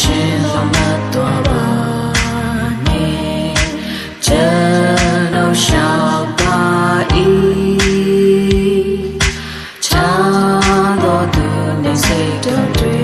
ရှင်လာမတော်ပါနေကျွန်တော်ရှောက်ပါ၏ချမ်းတော်သူနေစိတ်တော်တွေ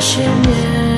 前面。